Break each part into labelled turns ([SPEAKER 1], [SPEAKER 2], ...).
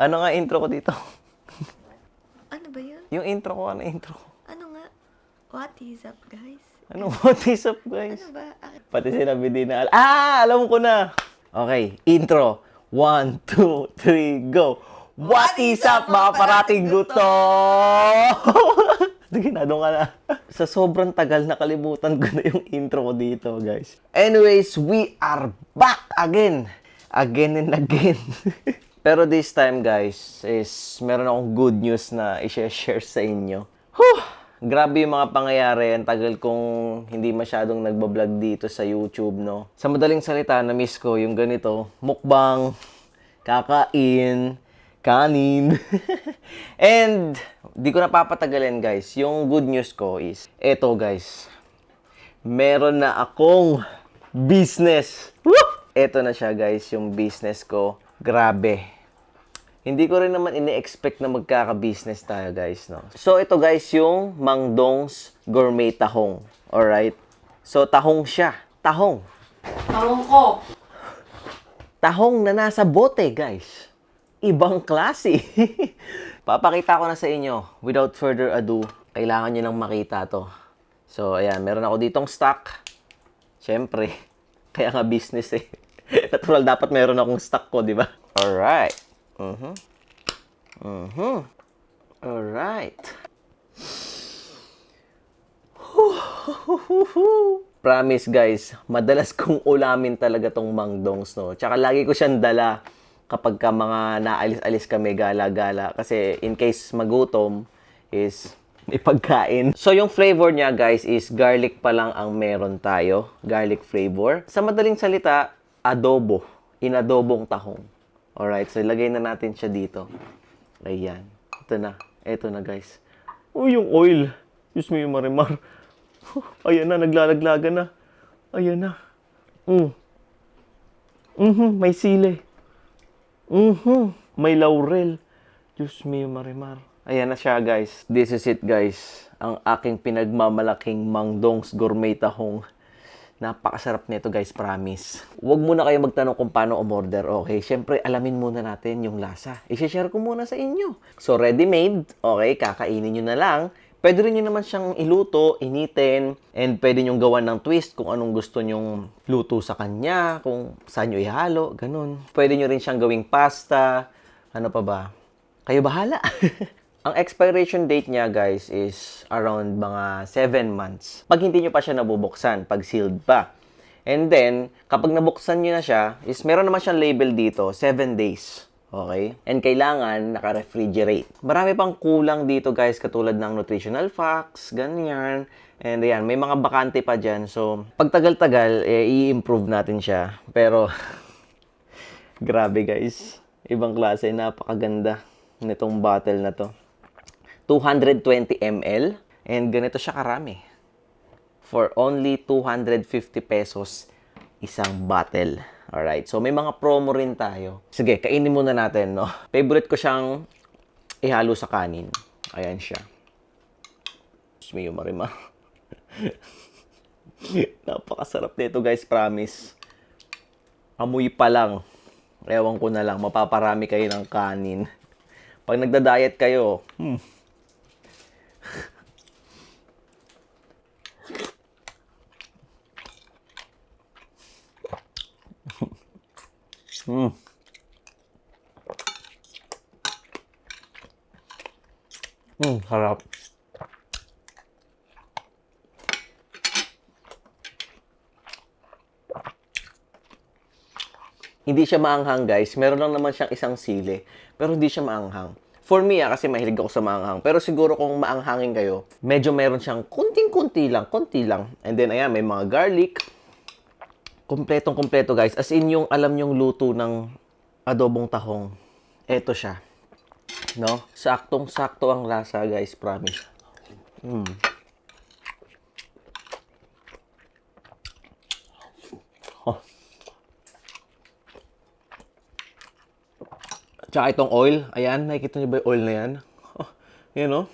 [SPEAKER 1] Ano nga intro ko dito?
[SPEAKER 2] Ano ba yun?
[SPEAKER 1] Yung intro ko, ano intro ko?
[SPEAKER 2] Ano nga? What is up, guys?
[SPEAKER 1] Ano, what is up, guys?
[SPEAKER 2] Ano ba? Ak-
[SPEAKER 1] Pati sinabi din na, ah, alam ko na. Okay, intro. One, two, three, go. What is up, mga parating guto? Sige na, doon ka na. Sa sobrang tagal, nakalimutan ko na yung intro ko dito, guys. Anyways, we are back again. Again and again. Pero this time, guys, is meron akong good news na i-share sa inyo. Whew! Grabe yung mga pangyayari. Ang tagal kong hindi masyadong nagbablog dito sa YouTube, no? Sa madaling salita, na-miss ko yung ganito. Mukbang, kakain, kanin. And, di ko napapatagalin, guys. Yung good news ko is, eto, guys. Meron na akong business. Woo! Eto na siya, guys, yung business ko. Grabe. Hindi ko rin naman ini-expect na magkaka-business tayo, guys, no? So, ito, guys, yung Mangdong's Gourmet Tahong. Alright? So, tahong siya. Tahong.
[SPEAKER 2] Tawang ko!
[SPEAKER 1] Tahong na nasa bote, guys. Ibang klase. Papakita ko na sa inyo. Without further ado, kailangan nyo lang makita to. So, ayan. Meron ako ditong stock. Siyempre. Kaya nga business eh. Natural, dapat meron akong stock ko, di ba? Alright. Mhm. Mhm. Alright. Promise guys, madalas kong ulamin talaga tong mangdongs no. Tsaka lagi ko siyang dala kapag ka mga naalis-alis kami gala-gala kasi in case magutom is may pagkain. So yung flavor niya guys is garlic pa lang ang meron tayo, garlic flavor. Sa madaling salita, adobo, inadobong tahong. Alright, so ilagay na natin siya dito. Ayan. Ito na. Ito na guys. Uy, yung oil. Diyos mo yung marimar. Ayan na, naglalaglaga na. Ayan na. Mm. Mhm, may sili. Mhm, may laurel. Diyos mo yung marimar. Ayan na siya guys. This is it guys. Ang aking pinagmamalaking Mangdong's Gourmet Tahong. Napakasarap nito guys, promise. Huwag muna kayo magtanong kung paano umorder, okay? Siyempre, alamin muna natin yung lasa. I-share ko muna sa inyo. So, ready-made, okay? Kakainin nyo na lang. Pwede rin nyo naman siyang iluto, initin, and pwede nyo gawan ng twist kung anong gusto nyong luto sa kanya, kung saan nyo ihalo, ganun. Pwede nyo rin siyang gawing pasta, ano pa ba? Kayo bahala. Ang expiration date niya, guys, is around mga 7 months. Pag hindi nyo pa siya nabubuksan, pag sealed pa. And then, kapag nabuksan nyo na siya, is meron naman siyang label dito, 7 days. Okay? And kailangan naka-refrigerate. Marami pang kulang dito, guys, katulad ng nutritional facts, ganyan. And ayan, may mga bakante pa dyan. So, pag tagal-tagal, eh, i-improve natin siya. Pero, grabe, guys. Ibang klase, napakaganda nitong bottle na to. 220 ml and ganito siya karami. For only 250 pesos isang bottle. Alright, so may mga promo rin tayo. Sige, kainin muna natin, no? Favorite ko siyang ihalo sa kanin. Ayan siya. Yung marima. Napakasarap nito guys, promise. Amoy pa lang. Ewan ko na lang, mapaparami kayo ng kanin. Pag nagda-diet kayo, hmm, Mm. Mm, harap. Hindi siya maanghang, guys. Meron lang naman siyang isang sili. Pero hindi siya maanghang. For me, ah, kasi mahilig ako sa maanghang. Pero siguro kung maanghangin kayo, medyo meron siyang kunting-kunti lang, konti lang. And then, ayan, may mga garlic, Kompletong kompleto guys. As in yung alam yung luto ng adobong tahong. Ito siya. No? Saktong sakto ang lasa guys, promise. Mm. Oh. Tsaka itong oil, ayan, nakikita niyo ba yung oil na yan? Oh, yan oh.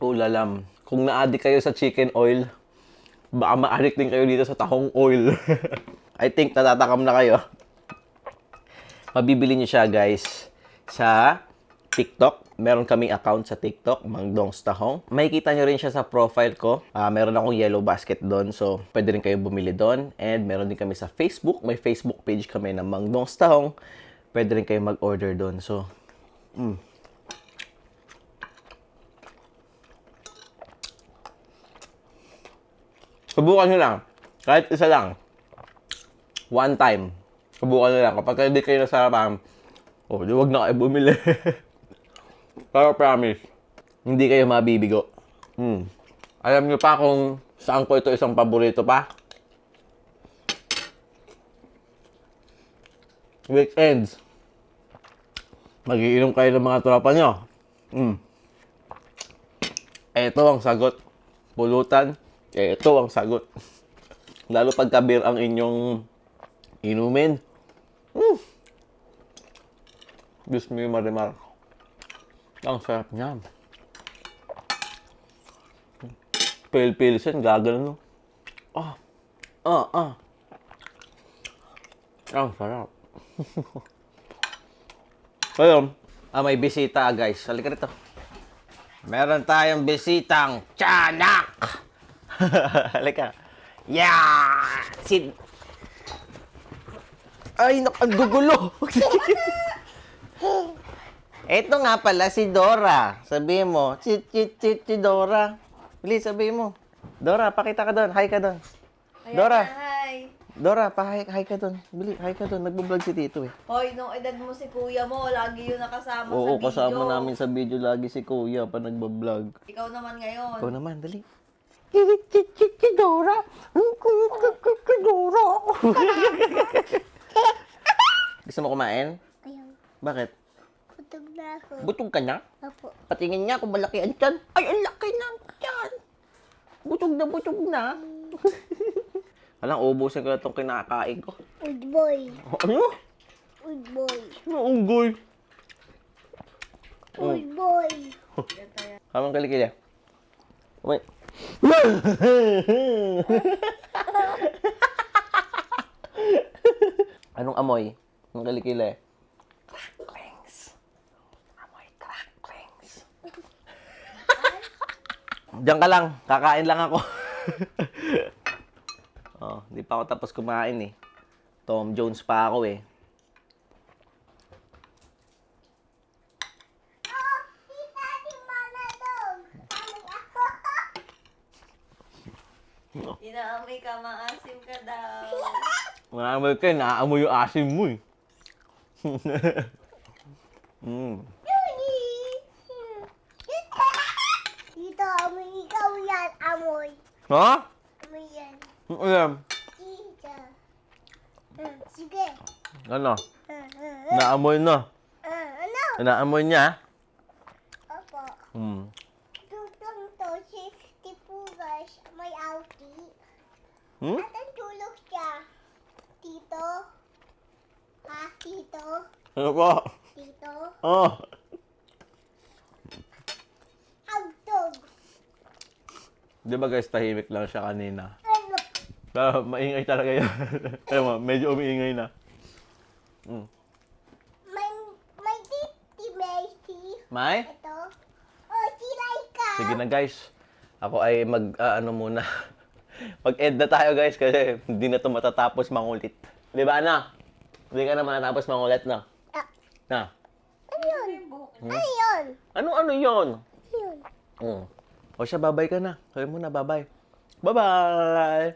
[SPEAKER 1] Ulalam. Kung na-addict kayo sa chicken oil, baka ma-addict din kayo dito sa tahong oil. I think natatakam na kayo. Mabibili nyo siya, guys, sa TikTok. Meron kaming account sa TikTok, Mangdong's Tahong. Makikita nyo rin siya sa profile ko. Ah, meron akong yellow basket doon, so pwede rin kayo bumili doon. And meron din kami sa Facebook. May Facebook page kami na Mangdong's Tahong. Pwede rin kayo mag-order doon. So, mm. Subukan nyo lang. Kahit isa lang. One time. Subukan nyo lang. Kapag hindi kayo nasarapan, oh, di wag na kayo bumili. Pero promise, hindi kayo mabibigo. Hmm. Alam nyo pa kung saan ko ito isang paborito pa? Weekends. Magiinom kayo ng mga tropa nyo. Hmm. Ito ang sagot. Pulutan. Ito ang sagot. Lalo pagka beer ang inyong inumin. Mm. Diyos mo yung marimar. Ang sarap niyan. Pale-pale gagano no. Ah. Ah, ah. Ang sarap. Ayun. Ah, may bisita guys. Halika rito. Meron tayong bisitang tiyanak. Halika. Yeah! Si... Ay, nak ang gugulo. Ito nga pala si Dora. Sabihin mo, si, si, si, si Dora. Bilis, sabihin mo. Dora, pakita ka doon. Hi ka doon. Dora.
[SPEAKER 2] na, hi.
[SPEAKER 1] Dora, pa-hi hi ka doon. Bili, hi ka doon. Nagbo-vlog si Tito eh.
[SPEAKER 2] Hoy, nung edad mo si kuya mo, lagi yun nakasama
[SPEAKER 1] Oo,
[SPEAKER 2] sa video.
[SPEAKER 1] kasama namin sa video lagi si Kuya pa nagbablog.
[SPEAKER 2] Ikaw naman ngayon.
[SPEAKER 1] Ikaw naman, dali. Dora. Dora. Gusto mo kumain?
[SPEAKER 3] Ayaw.
[SPEAKER 1] Bakit?
[SPEAKER 3] Putog na ako.
[SPEAKER 1] Butog ka na?
[SPEAKER 3] Opo.
[SPEAKER 1] Patingin niya kung malaki ang tiyan. Ay, ang laki ng tiyan. Butog na butog na. Alang, ubusin ko na itong kinakain ko.
[SPEAKER 3] Old boy.
[SPEAKER 1] Ano?
[SPEAKER 3] Old boy.
[SPEAKER 1] Ano, unggoy?
[SPEAKER 3] Old boy.
[SPEAKER 1] Kamang kalikili. Wait. Anong amoy? Ang kalikili. Cracklings. Amoy cracklings. Diyan ka lang. Kakain lang ako. oh, di pa ako tapos kumain eh. Tom Jones pa ako eh.
[SPEAKER 2] Inaamoy ka, maasim ka daw.
[SPEAKER 1] Naamoy ka, naamoy yung asim mo eh. mm.
[SPEAKER 3] Dito, amoy ikaw yan. Amoy.
[SPEAKER 1] Ha?
[SPEAKER 3] Amoy yan.
[SPEAKER 1] Ano yan?
[SPEAKER 3] Dito. Hmm, sige.
[SPEAKER 1] Ano?
[SPEAKER 3] Hmm, hmm, hmm.
[SPEAKER 1] Naamoy na.
[SPEAKER 3] Hmm, ano?
[SPEAKER 1] Naamoy niya?
[SPEAKER 3] Opo.
[SPEAKER 1] Hmm.
[SPEAKER 3] Tutong to, 60 pugas. May auti.
[SPEAKER 1] Hmm?
[SPEAKER 3] At ang tulog siya. Tito. Ha? Tito.
[SPEAKER 1] Ano po?
[SPEAKER 3] Tito.
[SPEAKER 1] Oh.
[SPEAKER 3] Agtog.
[SPEAKER 1] Di ba guys, tahimik lang siya kanina.
[SPEAKER 3] Ano?
[SPEAKER 1] Pero maingay talaga yun. Alam mo, medyo umiingay na. Hmm.
[SPEAKER 3] May, may titi, Messi.
[SPEAKER 1] May?
[SPEAKER 3] Ito. Oh, si Laika.
[SPEAKER 1] Sige na guys. Ako ay mag, ah, ano muna. Mag-end na tayo guys kasi hindi na to matatapos mangulit. Di ba, Ana? Hindi ka na matatapos mangulit na.
[SPEAKER 3] Ah,
[SPEAKER 1] Na.
[SPEAKER 3] ano yun? Ano yun?
[SPEAKER 1] Ano, ano yon?
[SPEAKER 3] Yun.
[SPEAKER 1] Mm. O siya, babay ka na. Sabi mo na, babay. Bye-bye!